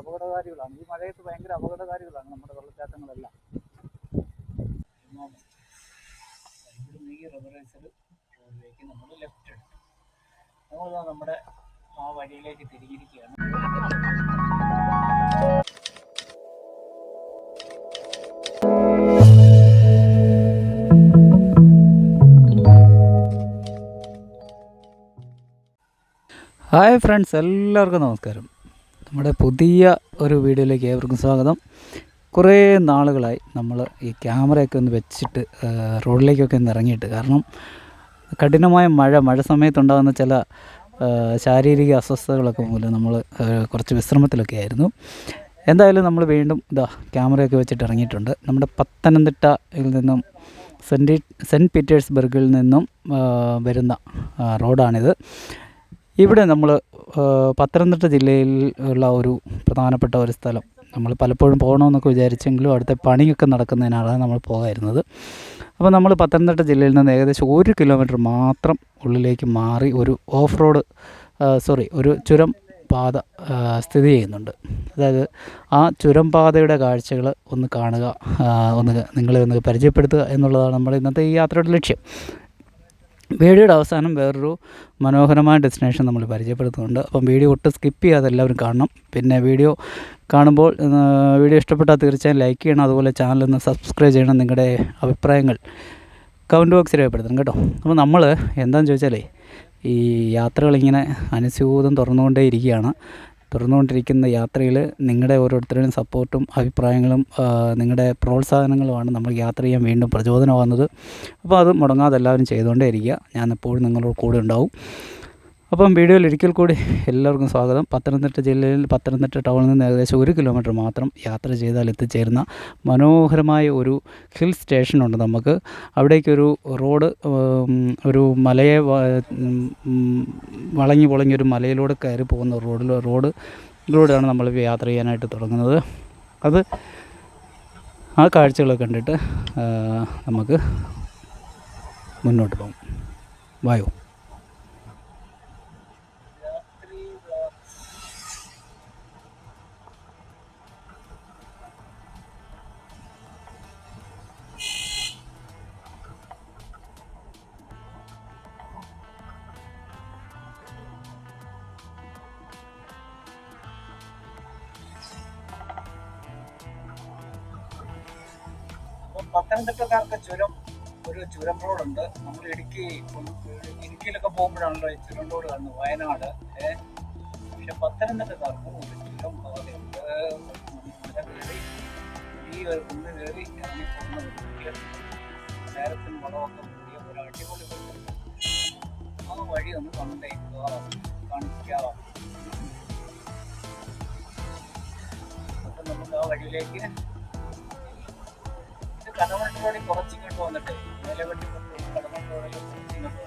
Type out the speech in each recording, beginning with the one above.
അപകടകാരികളാണ്. ഈ മഴയത്ത് ഭയങ്കര അപകടകാരികളാണ് നമ്മുടെ വെള്ളച്ചാട്ടങ്ങളെല്ലാം. ഈ റിവറൈസർ റോഡിലേക്ക് നമ്മൾ ലെഫ്റ്റ് എടുക്കും നമ്മൾ നമ്മുടെ ആ വഴിയിലേക്ക് തിരിഞ്ഞിരിക്കുകയാണ് ഹായ് ഫ്രണ്ട്സ് എല്ലാവർക്കും നമസ്കാരം. നമ്മുടെ പുതിയ ഒരു വീഡിയോയിലേക്ക് ഏവർക്കും സ്വാഗതം. കുറേ നാളുകളായി നമ്മൾ ഈ ക്യാമറയൊക്കെ ഒന്ന് വെച്ചിട്ട് റോഡിലേക്കൊക്കെ ഒന്ന് ഇറങ്ങിയിട്ട്. കാരണം കഠിനമായ മഴ മഴ സമയത്തുണ്ടാകുന്ന ചില ശാരീരിക അസ്വസ്ഥതകളൊക്കെ മൂലം നമ്മൾ കുറച്ച് വിശ്രമത്തിലൊക്കെ ആയിരുന്നു. എന്തായാലും നമ്മൾ വീണ്ടും ഇതാ ക്യാമറയൊക്കെ വെച്ചിട്ട് ഇറങ്ങിയിട്ടുണ്ട്. നമ്മുടെ പത്തനംതിട്ടയിൽ നിന്നും സെന്റ് സെന്റ് പീറ്റേഴ്സ്ബർഗിൽ നിന്നും വരുന്ന റോഡാണിത്. ഇവിടെ നമ്മൾ പത്തനംതിട്ട ജില്ലയിൽ ഉള്ള ഒരു പ്രധാനപ്പെട്ട ഒരു സ്ഥലം. നമ്മൾ പലപ്പോഴും പോകണമെന്നൊക്കെ വിചാരിച്ചെങ്കിലും അവിടുത്തെ പണിയൊക്കെ നടക്കുന്നതിനാണ് നമ്മൾ പോകായിരുന്നത്. അപ്പോൾ നമ്മൾ പത്തനംതിട്ട ജില്ലയിൽ നിന്ന് ഏകദേശം ഒരു കിലോമീറ്റർ മാത്രം ഉള്ളിലേക്ക് മാറി ഒരു ഓഫ് റോഡ് സോറി ഒരു ചുരം പാത സ്ഥിതി ചെയ്യുന്നുണ്ട്. അതായത് ആ ചുരം പാതയുടെ കാഴ്ചകൾ ഒന്ന് കാണുക ഒന്ന് നിങ്ങളെ ഒന്ന് പരിചയപ്പെടുത്തുക എന്നുള്ളതാണ് നമ്മുടെ ഇന്നത്തെ ഈ യാത്രയുടെ ലക്ഷ്യം. വീഡിയോയുടെ അവസാനം വേറൊരു മനോഹരമായ ഡെസ്റ്റിനേഷൻ നമ്മൾ പരിചയപ്പെടുത്തുന്നുണ്ട്. അപ്പം വീഡിയോ ഒട്ടും സ്കിപ്പ് ചെയ്യാതെ എല്ലാവരും കാണണം. പിന്നെ വീഡിയോ കാണുമ്പോൾ വീഡിയോ ഇഷ്ടപ്പെട്ടാൽ തീർച്ചയായും ലൈക്ക് ചെയ്യണം. അതുപോലെ ചാനലൊന്ന് സബ്സ്ക്രൈബ് ചെയ്യണം നിങ്ങളുടെ അഭിപ്രായങ്ങൾ കമന്റ് ബോക്സിൽ രേഖപ്പെടുത്തണം കേട്ടോ. അപ്പോൾ നമ്മൾ എന്താണെന്ന് ചോദിച്ചാലേ ഈ യാത്രകളിങ്ങനെ അനുസ്യൂതം തുറന്നുകൊണ്ടേ ഇരിക്കുകയാണ് തുറന്നുകൊണ്ടിരിക്കുന്ന യാത്രയിൽ നിങ്ങളുടെ ഓരോരുത്തരുടെയും സപ്പോർട്ടും അഭിപ്രായങ്ങളും നിങ്ങളുടെ പ്രോത്സാഹനങ്ങളുമാണ് നമ്മൾ യാത്ര ചെയ്യാൻ വീണ്ടും പ്രചോദനമാകുന്നത്. അപ്പോൾ അത് മുടങ്ങാതെ എല്ലാവരും ചെയ്തുകൊണ്ടേ ഇരിക്കുക ഞാൻ എപ്പോഴും നിങ്ങളോട് കൂടെ ഉണ്ടാവും. അപ്പം വീഡിയോയിൽ ഒരിക്കൽ കൂടി എല്ലാവർക്കും സ്വാഗതം. പത്തനംതിട്ട ജില്ലയിൽ പത്തനംതിട്ട ടൗണിൽ നിന്ന് ഏകദേശം ഒരു കിലോമീറ്റർ മാത്രം യാത്ര ചെയ്താൽ എത്തിച്ചേരുന്ന മനോഹരമായ ഒരു ഹിൽ സ്റ്റേഷനുണ്ട് നമുക്ക്. അവിടേക്കൊരു റോഡ് ഒരു മലയെ വളങ്ങി പൊളഞ്ഞൊരു ഒരു മലയിലൂടെ കയറി പോകുന്ന റോഡിൽ റോഡ് ഇതിലൂടെയാണ് നമ്മൾ യാത്ര ചെയ്യാനായിട്ട് തുടങ്ങുന്നത്. അത് ആ കാഴ്ചകളൊക്കെ കണ്ടിട്ട് നമുക്ക് മുന്നോട്ട് പോകും. വായോ. ചുരം ഒരു ചുരം റോഡുണ്ട് നമ്മൾ ഇടുക്കി ഇടുക്കിയിലൊക്കെ പോകുമ്പോഴാണല്ലോ ഈ ചുരം റോഡ് കാണുന്നത്. വയനാട്. ഏ? പക്ഷെ പത്തനംതിട്ടക്കാർക്ക് ഒരു ചുരം പാതയുണ്ട് ഈ ഒരു കുന്ന് കയറി ഇറങ്ങി നേരത്തിന് വളമൊക്കെ കൂടിയ ഒരു അടിപൊളി. ആ വഴി ഒന്ന് കണ്ടേക്കുക കാണിക്കാം അപ്പം നമുക്ക് ആ വഴിയിലേക്ക് റോഡിൽ കുറച്ച് ഇങ്ങോട്ട് വന്നിട്ട് നിലവെട്ടി കടമൺ റോഡിൽ കുറച്ച് ഇങ്ങോട്ട്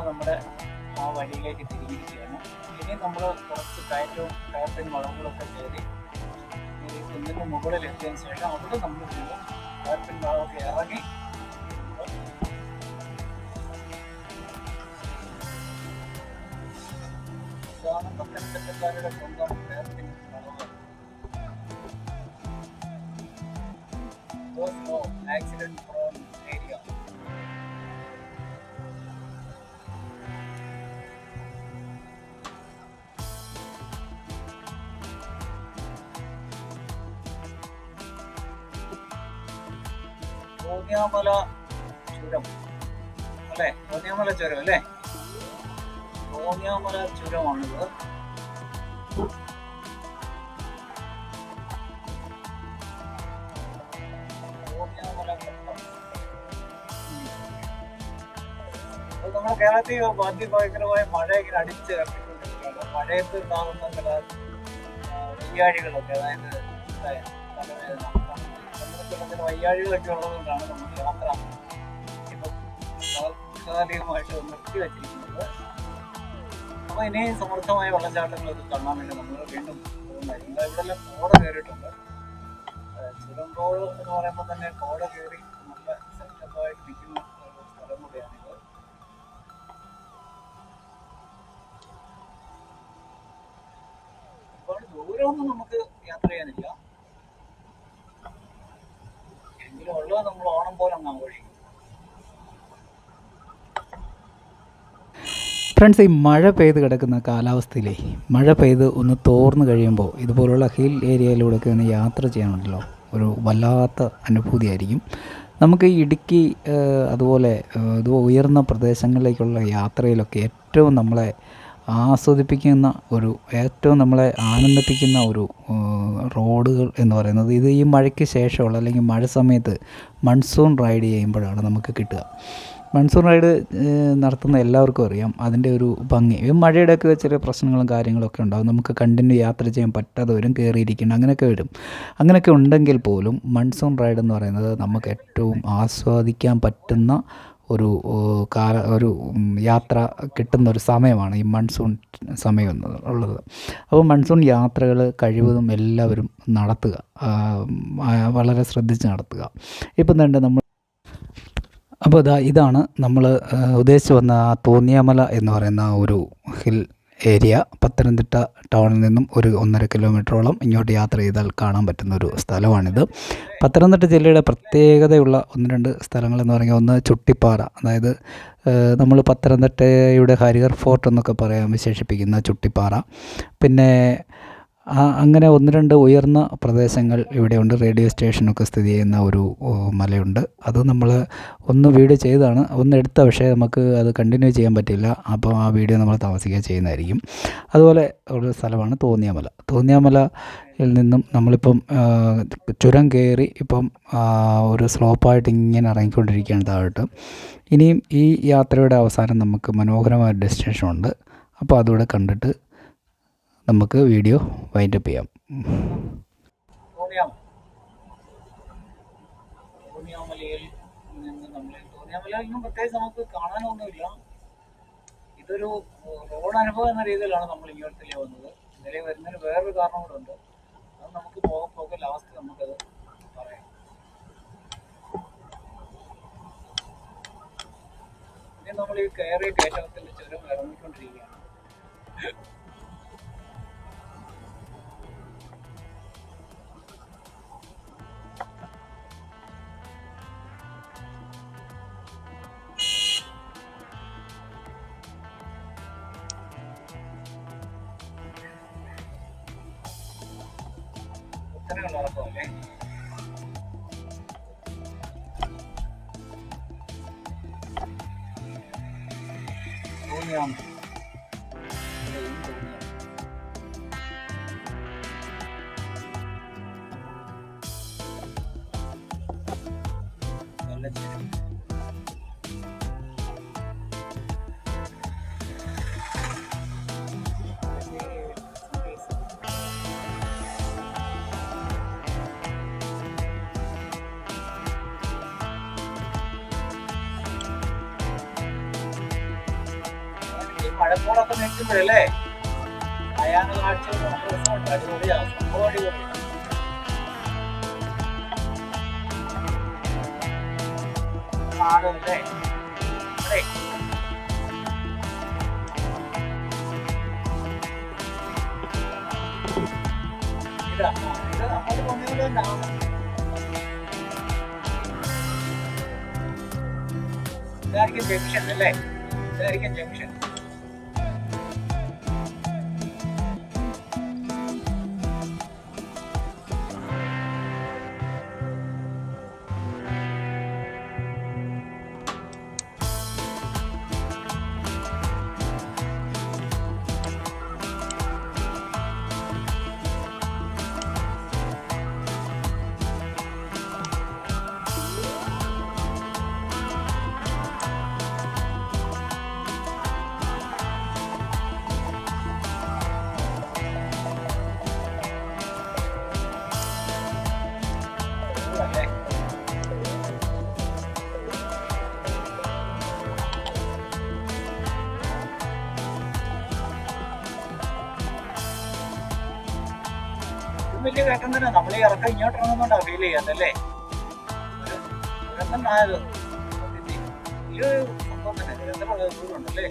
നമ്മുടെ ആ വഴിയിലേക്ക് തിരിഞ്ഞിരിക്കുകയാണ്. ഇനി നമ്മൾ കുറച്ച് കയറ്റവും കയറ്റും വളവുകളൊക്കെ കയറി കുന്നിന്റെ മുകളിൽ എത്തിയതിന് ശേഷം അവിടെ നമ്മൾ വീണ്ടും I've been now okay. Again. There was no accident. കോന്യാമല ചുരം. അല്ലേ? ചോദ്യാമല ചുരം അല്ലേ? ചോദ്യാമല ചുരമാണിത്. നമ്മുടെ കേരളത്തിൽ അതിഭയങ്കരമായ മഴ ഇങ്ങനെ അടിച്ച് ഇറക്കിക്കൊണ്ടിരിക്കുകയാണ് മഴയത്ത് ഉണ്ടാകുന്ന ചില വെയ്യാഴികളൊക്കെ അതായത് ചില വയ്യാഴികളൊക്കെ ഉള്ളതുകൊണ്ടാണ് നമ്മൾ യാത്ര ഇപ്പം താൽക്കാലികമായിട്ട് അപ്പോൾ ഇനിയും സമൃദ്ധമായ വെള്ളച്ചാട്ടങ്ങളൊക്കെ കാണാൻ വേണ്ടി നമ്മൾ വീണ്ടും പോകുന്ന വരുന്നത് ഇവിടെ കോട കയറിയിട്ടുണ്ട്. ഏഹ് എന്ന് പറയുമ്പോൾ തന്നെ കോട കയറി നല്ല സെറ്റപ്പായിട്ട് നിൽക്കുന്ന ഒരു സ്ഥലം കൂടിയാണിത് ഒരുപാട് ദൂരമൊന്നും നമുക്ക് യാത്ര ചെയ്യാനില്ല എങ്കിലും ഉള്ളത് നമ്മൾ ഓണം പോലെ അങ്ങ് ആഘോഷിക്കും. ഫ്രണ്ട്സ് ഈ മഴ പെയ്ത് കിടക്കുന്ന കാലാവസ്ഥയിലേ മഴ പെയ്ത് ഒന്ന് തോർന്നു കഴിയുമ്പോൾ ഇതുപോലുള്ള ഹിൽ ഏരിയയിലൂടെയൊക്കെ ഒന്ന് യാത്ര ചെയ്യാനുണ്ടല്ലോ ഒരു വല്ലാത്ത അനുഭൂതിയായിരിക്കും. നമുക്ക് ഇടുക്കി അതുപോലെ ഇത് ഉയർന്ന പ്രദേശങ്ങളിലേക്കുള്ള യാത്രയിലൊക്കെ ഏറ്റവും നമ്മളെ ആസ്വദിപ്പിക്കുന്ന ഒരു ഏറ്റവും നമ്മളെ ആനന്ദിപ്പിക്കുന്ന ഒരു റോഡുകൾ എന്ന് പറയുന്നത് ഇത് ഈ മഴയ്ക്ക് ശേഷമുള്ള അല്ലെങ്കിൽ മഴ സമയത്ത് മൺസൂൺ റൈഡ് ചെയ്യുമ്പോഴാണ് നമുക്ക് കിട്ടുക. മൺസൂൺ റൈഡ് നടത്തുന്ന എല്ലാവർക്കും അറിയാം. അതിന്റെ ഒരു ഭംഗി. ഈ മഴയുടെയൊക്കെ ചെറിയ പ്രശ്നങ്ങളും കാര്യങ്ങളൊക്കെ ഉണ്ടാകും നമുക്ക് കണ്ടിന്യൂ യാത്ര ചെയ്യാൻ പറ്റാതെ വരും കയറിയിരിക്കണം അങ്ങനെയൊക്കെ വരും. അങ്ങനെയൊക്കെ ഉണ്ടെങ്കിൽ പോലും മൺസൂൺ റൈഡ് എന്ന് പറയുന്നത് നമുക്ക് ഏറ്റവും ആസ്വാദിക്കാൻ പറ്റുന്ന ഒരു കാല ഒരു യാത്ര കിട്ടുന്ന ഒരു സമയമാണ് ഈ മൺസൂൺ സമയം ഉള്ളത്. അപ്പോൾ മൺസൂൺ യാത്രകൾ കഴിവതും എല്ലാവരും നടത്തുക. വളരെ ശ്രദ്ധിച്ച് നടത്തുക. ഇപ്പം തന്നെ നമ്മൾ അപ്പോൾ ഇതാ ഇതാണ് നമ്മൾ ഉദ്ദേശിച്ച് വന്ന തോന്നിയാമല എന്ന് പറയുന്ന ഒരു ഹിൽ ഏരിയ പത്തനംതിട്ട ടൗണിൽ നിന്നും ഒരു ഒന്നര കിലോമീറ്ററോളം ഇങ്ങോട്ട് യാത്ര ചെയ്താൽ കാണാൻ പറ്റുന്ന ഒരു സ്ഥലമാണിത്. പത്തനംതിട്ട ജില്ലയുടെ പ്രത്യേകതയുള്ള ഒന്ന് രണ്ട് സ്ഥലങ്ങളെന്ന് പറഞ്ഞാൽ ഒന്ന് ചുട്ടിപ്പാറ. അതായത് നമ്മൾ പത്തനംതിട്ടയുടെ ഹരിഹർ ഫോർട്ട് എന്നൊക്കെ പറയാൻ വിശേഷിപ്പിക്കുന്ന ചുട്ടിപ്പാറ. പിന്നെ അങ്ങനെ ഒന്ന് രണ്ട് ഉയർന്ന പ്രദേശങ്ങൾ ഇവിടെയുണ്ട്. റേഡിയോ സ്റ്റേഷനൊക്കെ സ്ഥിതി ചെയ്യുന്ന ഒരു മലയുണ്ട്. അത് നമ്മൾ ഒന്ന് വീഡിയോ ചെയ്തതാണ് ഒന്ന് എടുത്ത പക്ഷേ നമുക്ക് അത് കണ്ടിന്യൂ ചെയ്യാൻ പറ്റില്ല. അപ്പോൾ ആ വീഡിയോ നമ്മൾ താമസിക്കുക ചെയ്യുന്നതായിരിക്കും. അതുപോലെ ഒരു സ്ഥലമാണ് തോന്നിയാമല. തോന്നിയാമലയിൽ നിന്നും നമ്മളിപ്പം ചുരം കയറി ഇപ്പം ഒരു സ്ലോപ്പായിട്ട് ഇങ്ങനെ ഇറങ്ങിക്കൊണ്ടിരിക്കുകയാണ് താഴോട്ട്. ഇനിയും ഈ യാത്രയുടെ അവസാനം നമുക്ക് മനോഹരമായ ഡെസ്റ്റിനേഷൻ ഉണ്ട് അപ്പോൾ അതുകൂടെ കണ്ടിട്ട് നമുക്ക് വീഡിയോ വൈൻഡപ്പ് ചെയ്യാം. തോന്നിയാമലയിൽ പ്രത്യേകിച്ച് നമുക്ക് കാണാനൊന്നുമില്ല. ഇതൊരു റോഡ് അനുഭവം എന്ന രീതിയിലാണ് നമ്മൾ ഇങ്ങോട്ടില്ലേ വന്നത്. ഇതിലെ വരുന്നതിന് വേറൊരു കാരണം കൂടെ ഉണ്ട്. അത് നമുക്ക് പോകെ പോകെ ലാസ്റ്റ് നമുക്കത് പറയാം. ഇനി നമ്മൾ ഈ കയറിയ കയറ്റത്തിന്റെ ചുരം ഇറങ്ങിക്കൊണ്ടിരിക്കുകയാണ്. Kính. മഴക്കോളൊക്കെ നിൽക്കുമ്പോഴല്ലേ? അയാളുടെ കാഴ്ച അടിപൊളിയാണ് ഇതായിരിക്കും ജംഗ്ഷൻ അല്ലേ? ഇതായിരിക്കും ജംഗ്ഷൻ വലിയ കയറ്റം തന്നെ നമ്മൾ ഈ ഇറക്കം ഇങ്ങോട്ട് ഇറങ്ങുന്നുണ്ടാ ഫീൽ ചെയ്യാത്തല്ലേ ദുരന്തം ആയത്. ഈ ഒരു സംഭവം തന്നെ നിരന്തരം ദൂരമുണ്ടല്ലേ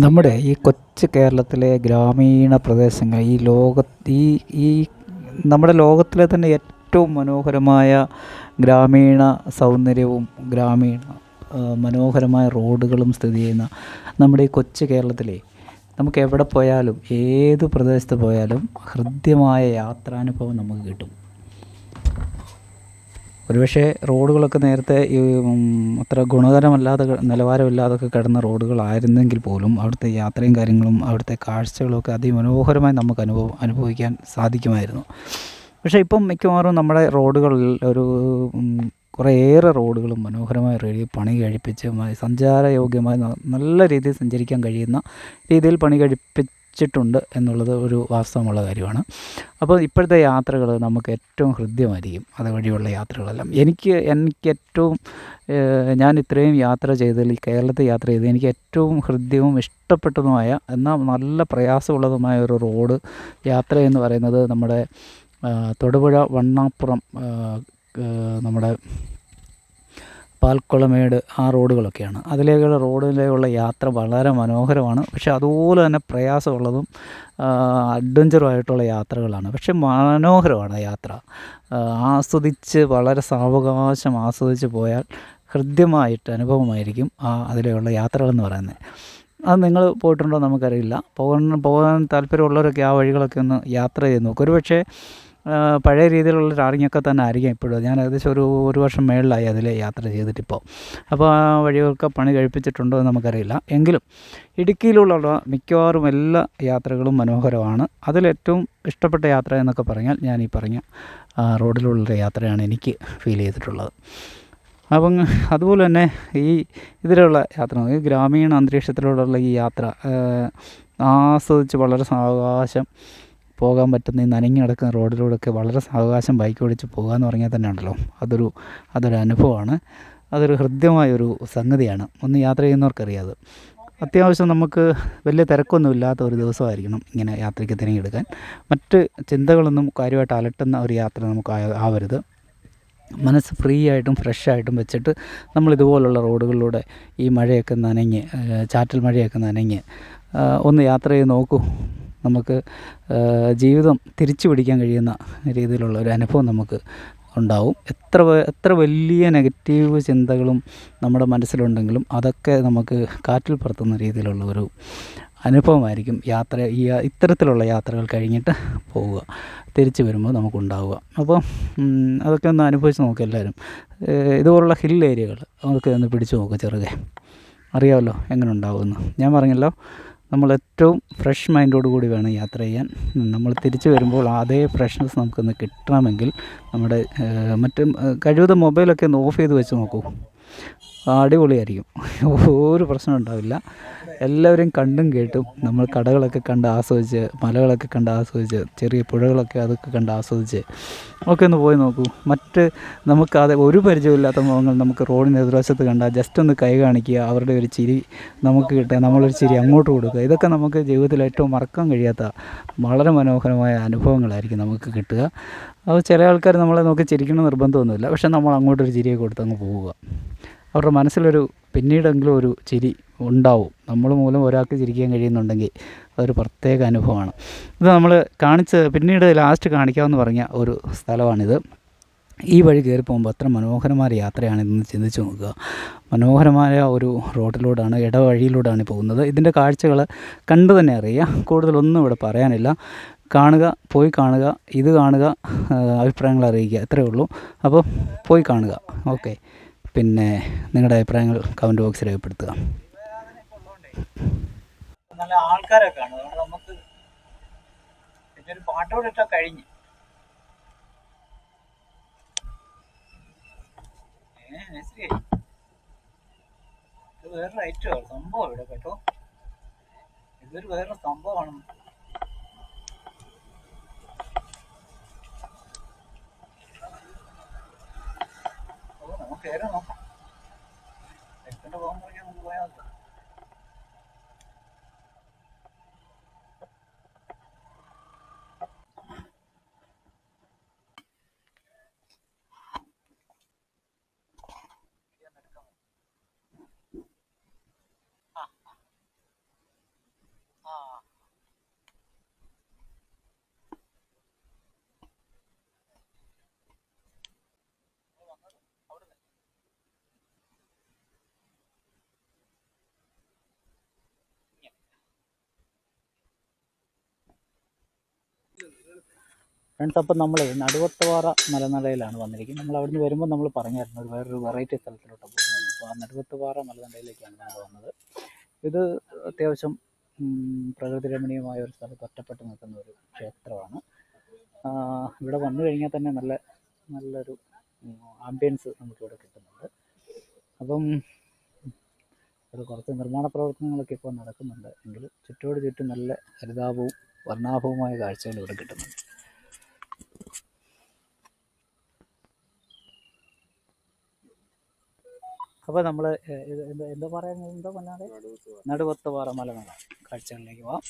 നമ്മുടെ ഈ കൊച്ചു കേരളത്തിലെ ഗ്രാമീണ പ്രദേശങ്ങൾ ഈ ലോക ഈ ഈ നമ്മുടെ ലോകത്തിലെ തന്നെ ഏറ്റവും മനോഹരമായ ഗ്രാമീണ സൗന്ദര്യവും ഗ്രാമീണ മനോഹരമായ റോഡുകളും സ്ഥിതി ചെയ്യുന്ന നമ്മുടെ ഈ കൊച്ചു കേരളത്തിലെ നമുക്ക് എവിടെ പോയാലും ഏത് പ്രദേശത്ത് പോയാലും ഹൃദ്യമായ യാത്രാനുഭവം നമുക്ക് കിട്ടും. ഒരുപക്ഷെ റോഡുകളൊക്കെ നേരത്തെ ഈ അത്ര ഗുണകരമല്ലാതെ നിലവാരമില്ലാതൊക്കെ കിടന്ന റോഡുകളായിരുന്നെങ്കിൽ പോലും അവിടുത്തെ യാത്രയും കാര്യങ്ങളും അവിടുത്തെ കാഴ്ചകളൊക്കെ അതിമനോഹരമായി നമുക്ക് അനുഭവം അനുഭവിക്കാൻ സാധിക്കുമായിരുന്നു. പക്ഷേ ഇപ്പം മിക്കവാറും നമ്മുടെ റോഡുകളിൽ ഒരു കുറേയേറെ റോഡുകളും മനോഹരമായ രീതിയിൽ പണി കഴിപ്പിച്ച് സഞ്ചാരയോഗ്യമായി നല്ല രീതിയിൽ സഞ്ചരിക്കാൻ കഴിയുന്ന രീതിയിൽ പണി കഴിപ്പിച്ചിട്ടുണ്ട് എന്നുള്ളത് ഒരു വാസ്തവമുള്ള കാര്യമാണ്. അപ്പോൾ ഇപ്പോഴത്തെ യാത്രകൾ നമുക്ക് ഏറ്റവും ഹൃദ്യമായിരിക്കും. അതുവഴിയുള്ള യാത്രകളെല്ലാം. എനിക്ക് എനിക്ക് ഏറ്റവും ഞാൻ ഇത്രയും യാത്ര ചെയ്തതിൽ കേരളത്തിൽ യാത്ര ചെയ്ത് എനിക്ക് ഏറ്റവും ഹൃദ്യവും ഇഷ്ടപ്പെട്ടതുമായ എന്നാൽ നല്ല പ്രയാസമുള്ളതുമായ ഒരു റോഡ് യാത്ര എന്ന് പറയുന്നത് നമ്മുടെ തൊടുപുഴ വണ്ണാപ്പുറം നമ്മുടെ പാൽക്കുളമേട് ആ റോഡുകളൊക്കെയാണ്. അതിലേക്കുള്ള റോഡിലേക്കുള്ള യാത്ര വളരെ മനോഹരമാണ്. പക്ഷെ അതുപോലെ തന്നെ പ്രയാസമുള്ളതും അഡ്വഞ്ചറുമായിട്ടുള്ള യാത്രകളാണ്. പക്ഷെ മനോഹരമാണ് യാത്ര. ആസ്വദിച്ച് വളരെ സാവകാശം ആസ്വദിച്ച് പോയാൽ ഹൃദ്യമായിട്ട് അനുഭവമായിരിക്കും ആ അതിലെയുള്ള യാത്രകളെന്ന് പറയുന്നത്. അത് നിങ്ങൾ പോയിട്ടുണ്ടോ നമുക്കറിയില്ല. പോകാൻ പോകാൻ താല്പര്യമുള്ളവരൊക്കെ ആ വഴികളൊക്കെ ഒന്ന് യാത്ര ചെയ്ത് നോക്കും. ഒരുപക്ഷേ പഴയ രീതിയിലുള്ള ടാറിങ്ങൊക്കെ തന്നെ ആയിരിക്കും ഇപ്പോഴും. ഞാൻ ഏകദേശം ഒരു ഒരു വർഷം മേളിലായി അതിൽ യാത്ര ചെയ്തിട്ടിപ്പോൾ അപ്പോൾ ആ വഴികളൊക്കെ പണി കഴിപ്പിച്ചിട്ടുണ്ടോ എന്ന് നമുക്കറിയില്ല. എങ്കിലും ഇടുക്കിയിലുള്ള മിക്കവാറും എല്ലാ യാത്രകളും മനോഹരമാണ്. അതിലേറ്റവും ഇഷ്ടപ്പെട്ട യാത്ര എന്നൊക്കെ പറഞ്ഞാൽ ഞാൻ ഈ പറഞ്ഞ റോഡിലുള്ള യാത്രയാണ് എനിക്ക് ഫീൽ ചെയ്തിട്ടുള്ളത്. അപ്പം അതുപോലെ തന്നെ ഈ ഇതിലുള്ള യാത്ര ഈ ഗ്രാമീണ അന്തരീക്ഷത്തിലൂടെയുള്ള ഈ യാത്ര ആസ്വദിച്ച് വളരെ സാവകാശം പോകാൻ പറ്റുന്ന ഈ നനഞ്ഞു കിടക്കുന്ന റോഡിലൂടെയൊക്കെ വളരെ സാവകാശം ബൈക്ക് ഓടിച്ച് പോകുക എന്ന് പറഞ്ഞാൽ തന്നെ ഉണ്ടല്ലോ. അതൊരു അതൊരു അനുഭവമാണ്. അതൊരു ഹൃദ്യമായൊരു സംഗതിയാണ്. ഒന്ന് യാത്ര ചെയ്യുന്നവർക്കറിയാതെ. അത്യാവശ്യം നമുക്ക് വലിയ തിരക്കൊന്നും ഇല്ലാത്ത ഒരു ദിവസമായിരിക്കണം ഇങ്ങനെ യാത്രയ്ക്ക് തിരഞ്ഞെടുക്കാൻ. മറ്റ് ചിന്തകളൊന്നും കാര്യമായിട്ട് അലട്ടുന്ന ഒരു യാത്ര നമുക്ക് ആവരുത്. മനസ്സ് ഫ്രീ ആയിട്ടും ഫ്രഷ് ആയിട്ടും വെച്ചിട്ട് നമ്മൾ ഇതുപോലുള്ള റോഡുകളിലൂടെ ഈ മഴയൊക്കെ നനഞ്ഞ് ചാറ്റൽ മഴയൊക്കെ നനഞ്ഞ് ഒന്ന് യാത്ര ചെയ്ത് നോക്കൂ. നമുക്ക് ജീവിതം തിരിച്ചു പിടിക്കാൻ കഴിയുന്ന രീതിയിലുള്ള ഒരു അനുഭവം നമുക്ക് ഉണ്ടാവും. എത്ര എത്ര വലിയ നെഗറ്റീവ് ചിന്തകളും നമ്മുടെ മനസ്സിലുണ്ടെങ്കിലും അതൊക്കെ നമുക്ക് കാറ്റിൽ പറത്തുന്ന രീതിയിലുള്ള ഒരു അനുഭവമായിരിക്കും യാത്ര ഈ ഇത്തരത്തിലുള്ള യാത്രകൾ കഴിഞ്ഞിട്ട് പോവുക തിരിച്ചു വരുമ്പോൾ നമുക്കുണ്ടാവുക. അപ്പോൾ അതൊക്കെ ഒന്ന് അനുഭവിച്ച് നോക്കുക എല്ലാവരും. ഇതുപോലുള്ള ഹിൽ ഏരിയകൾ അതൊക്കെ ഒന്ന് പിടിച്ചു നോക്കുക ചെറുകെ. അറിയാമല്ലോ എങ്ങനെ ഉണ്ടാവുമെന്ന്. ഞാൻ പറഞ്ഞല്ലോ നമ്മൾ ഏറ്റവും ഫ്രഷ് മൈൻഡോട് കൂടി വേണം യാത്ര ചെയ്യാൻ. നമ്മൾ തിരിച്ചു വരുമ്പോൾ അതേ ഫ്രഷ്നെസ് നമുക്കൊന്ന് കിട്ടണമെങ്കിൽ നമ്മുടെ മറ്റ് കഴിവതും മൊബൈലൊക്കെ ഒന്ന് ഓഫ് ചെയ്ത് വെച്ച് നോക്കൂ. അടിപൊളിയായിരിക്കും. ഒരു പ്രശ്നം ഉണ്ടാവില്ല. എല്ലാവരെയും കണ്ടും കേട്ടും നമ്മൾ കടകളൊക്കെ കണ്ട് ആസ്വദിച്ച് മലകളൊക്കെ കണ്ട് ആസ്വദിച്ച് ചെറിയ പുഴകളൊക്കെ അതൊക്കെ കണ്ട് ആസ്വദിച്ച് ഒക്കെ ഒന്ന് പോയി നോക്കൂ. മറ്റ് നമുക്ക് അത് ഒരു പരിചയമില്ലാത്ത മുഖങ്ങൾ നമുക്ക് റോഡിന് എതിർവശത്ത് കണ്ടാൽ ജസ്റ്റ് ഒന്ന് കൈ കാണിക്കുക അവരുടെ ഒരു ചിരി നമുക്ക് കിട്ടുക നമ്മളൊരു ചിരി അങ്ങോട്ട് കൊടുക്കുക. ഇതൊക്കെ നമുക്ക് ജീവിതത്തിൽ ഏറ്റവും മറക്കാൻ കഴിയാത്ത വളരെ മനോഹരമായ അനുഭവങ്ങളായിരിക്കും നമുക്ക് കിട്ടുക. അത് ചില ആൾക്കാർ നമ്മളെ നോക്കി ചിരിക്കണം നിർബന്ധമൊന്നുമില്ല. പക്ഷെ നമ്മൾ അങ്ങോട്ടൊരു ചിരിയൊക്കെ കൊടുത്ത് അങ്ങ് പോവുക. അവരുടെ മനസ്സിലൊരു പിന്നീടെങ്കിലും ഒരു ചിരി ഉണ്ടാവും. നമ്മൾ മൂലം ഒരാൾക്ക് ചിരിക്കാൻ കഴിയുന്നുണ്ടെങ്കിൽ അതൊരു പ്രത്യേക അനുഭവമാണ്. ഇത് നമ്മൾ കാണിച്ച് പിന്നീട് ലാസ്റ്റ് കാണിക്കാമെന്ന് പറഞ്ഞ ഒരു സ്ഥലമാണിത്. ഈ വഴി കയറി പോകുമ്പോൾ അത്ര മനോഹരമായ യാത്രയാണെന്ന് ചിന്തിച്ചു ചിന്തിച്ച് നോക്കുക. മനോഹരമായ ഒരു റോഡിലൂടെയാണ് ഇടവഴിയിലൂടെയാണ് പോകുന്നത്. ഇതിന്റെ കാഴ്ചകൾ കണ്ടു തന്നെ അറിയാം കൂടുതലൊന്നും ഇവിടെ പറയാനില്ല. കാണുക പോയി കാണുക ഇത് കാണുക അഭിപ്രായങ്ങൾ അറിയിക്കുക. ഇത്രയേ ഉള്ളൂ. അപ്പോൾ പോയി കാണുക. ഓക്കെ. പിന്നെ നിങ്ങളുടെ അഭിപ്രായങ്ങൾ കമന്റ് ബോക്സിൽ രേഖപ്പെടുത്തുക. നല്ല ആൾക്കാരൊക്കെ ആണ് അതുകൊണ്ട് നമുക്ക് പിന്നെ ഒരു പാട്ടോടെ ഇട്ടാൽ കഴിഞ്ഞ്. വേറൊരു ഐറ്റമാണ് സംഭവം ഇവിടെ കേട്ടോ. ഇതൊരു വേറൊരു സംഭവമാണ്. ഓ നമുക്ക് കയറി നോക്കാം എത്തേണ്ട പോകുമ്പോഴേക്കും നമുക്ക് പോയാൽ മതി ആ ഫ്രണ്ട്സ് അപ്പം നമ്മൾ നടുവത്തവാറ മലനടയിലാണ് വന്നിരിക്കുന്നത്. നമ്മൾ അവിടുന്ന് വരുമ്പോൾ നമ്മൾ പറഞ്ഞായിരുന്നു ഒരു വേറൊരു വെറൈറ്റി സ്ഥലത്തിലോട്ട് പോകുന്നത് അപ്പോൾ ആ നടുവത്തവാറ മലനടയിലേക്കാണ് നമ്മൾ വന്നത്. ഇത് അത്യാവശ്യം പ്രകൃതിരമണീയമായ പ്രകൃതി രമണീയമായ ഒരു സ്ഥലത്ത് ഒറ്റപ്പെട്ട് നിൽക്കുന്ന ഒരു ക്ഷേത്രമാണ്. ഇവിടെ വന്നു കഴിഞ്ഞാൽ തന്നെ നല്ല നല്ലൊരു ആംബിയൻസ് നമുക്കിവിടെ കിട്ടുന്നുണ്ട്. അപ്പം ഇവിടെ കുറച്ച് നിർമ്മാണ പ്രവർത്തനങ്ങളൊക്കെ ഇപ്പോൾ നടക്കുന്നുണ്ട്. എങ്കിലും ചുറ്റോട് ചുറ്റും നല്ല ഹരിതാപവും വർണാഭവുമായ കാഴ്ചകൾ ഇവിടെ കിട്ടുന്നുണ്ട്. അപ്പോൾ നമ്മൾ എന്താ എന്താ പറയുന്നത് എന്താ പറഞ്ഞാൽ നടുവത്തവാറ മലനിര കാഴ്ചകളിലേക്ക് പോവാം.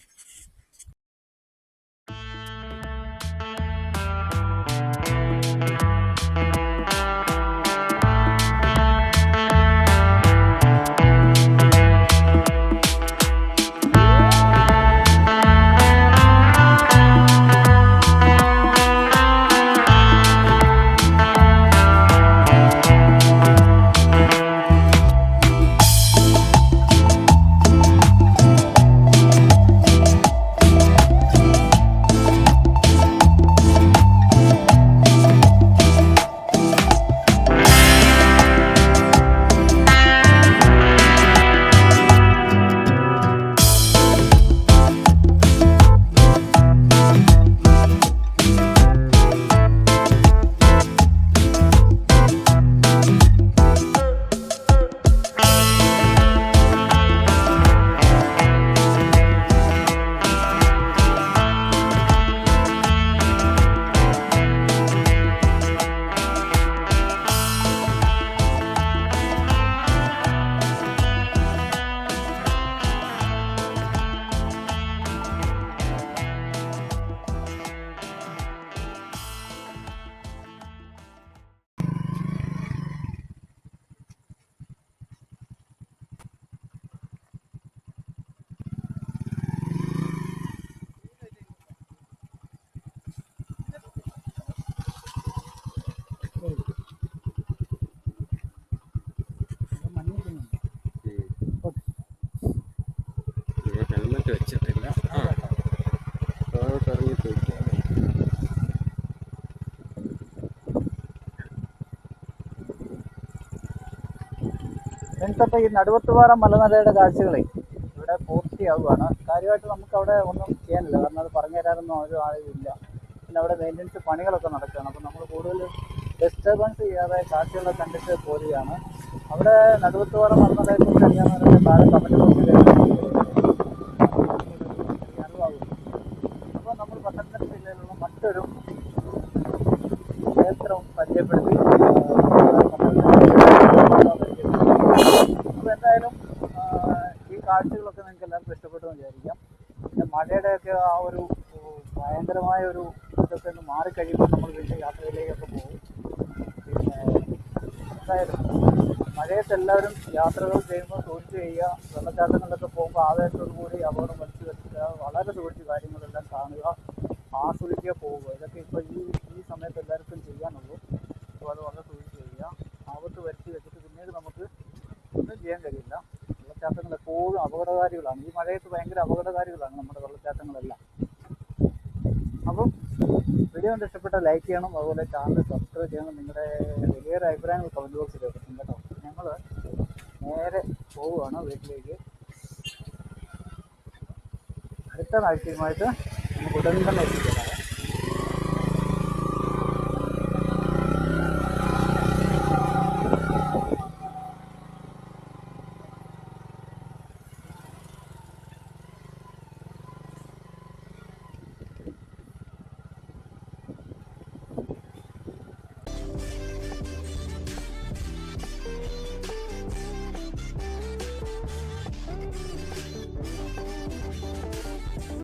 ഫ്രണ്ട്സ് ഈ നടുവത്തുപാറ മലനിരയുടെ കാഴ്ചകളെ ഇവിടെ പൂർത്തിയാവുകയാണ്. കാര്യമായിട്ട് നമുക്ക് അവിടെ ഒന്നും ചെയ്യാനില്ല. കാരണം അത് പറഞ്ഞു തരാനൊന്നും ഒരു ആളില്ല പിന്നെ അവിടെ മെയിന്റനൻസ് പണികളൊക്കെ നടക്കുകയാണ്. അപ്പോൾ നമ്മൾ കൂടുതൽ ഡിസ്റ്റർബൻസ് ചെയ്യാതെ കാഴ്ചകളൊക്കെ കണ്ടിട്ട് പോരുകയാണ്. അവിടെ നടുവത്തുപാറ മലനിരയെ കുറിച്ച് അറിയാവുന്നവരുടെ താഴെ കമന്റ് അറിവാകും അപ്പോൾ നമ്മൾ പത്തനംതിട്ട ജില്ലയിലുള്ള മറ്റൊരു ക്ഷേത്രം പരിചയപ്പെടുത്തി അപ്പോൾ എന്തായാലും ആ, ഈ കാഴ്ചകളൊക്കെ നിങ്ങൾക്ക് എല്ലാവർക്കും ഇഷ്ടപ്പെട്ടു എന്ന് വിചാരിക്കാം പിന്നെ മഴയുടെ ഒക്കെ ആ ഒരു ഭയങ്കരമായ ഒരു ഇതൊക്കെ ഒന്ന് മാറിക്കഴിയുമ്പോൾ നമ്മൾ വീണ്ടും യാത്രയിലേക്കൊക്കെ പോകും. പിന്നെ എന്തായാലും മഴയത്ത് എല്ലാവരും യാത്രകൾ ചെയ്യുമ്പോൾ സൂക്ഷിച്ച് ചെയ്യുക വെള്ളച്ചാട്ടങ്ങളിലൊക്കെ പോകുമ്പോൾ ആവേശത്തോടു കൂടി അപകടം വലിച്ചു വെക്കുക വളരെ സൂക്ഷിച്ച് കാര്യങ്ങളെല്ലാം കാണുക ആസ്വദിക്കുക പോവുക. ഇതൊക്കെ ഇപ്പോൾ ഈ ഈ സമയത്ത് എല്ലാവർക്കും ചെയ്യാനുള്ളൂ. അപ്പോൾ അത് വളരെ സൂക്ഷിച്ച് ചെയ്യുക. ആപത്ത് വരുത്തി വെച്ചിട്ട് പിന്നീട് നമുക്ക് ഒന്നും ചെയ്യാൻ കഴിയില്ല. വെള്ളച്ചാട്ടങ്ങൾ എപ്പോഴും അപകടകാരികളാണ്. ഈ മഴയത്ത് ഭയങ്കര അപകടകാരികളാണ് നമ്മുടെ വെള്ളച്ചാട്ടങ്ങളെല്ലാം. അപ്പം വീഡിയോ ഇഷ്ടപ്പെട്ട ലൈക്ക് ചെയ്യണം അതുപോലെ ചാനൽ സബ്സ്ക്രൈബ് ചെയ്യണം. നിങ്ങളുടെ വലിയൊരു അഭിപ്രായങ്ങൾ കമന്റ് ബോക്സിൽ വെക്കും കേട്ടോ. ഞങ്ങൾ നേരെ പോവുകയാണ് വീട്ടിലേക്ക്. അടുത്ത ആഴ്ചയുമായിട്ട് നമുക്ക് ഉടൻ തന്നെ എത്തിച്ചേരാം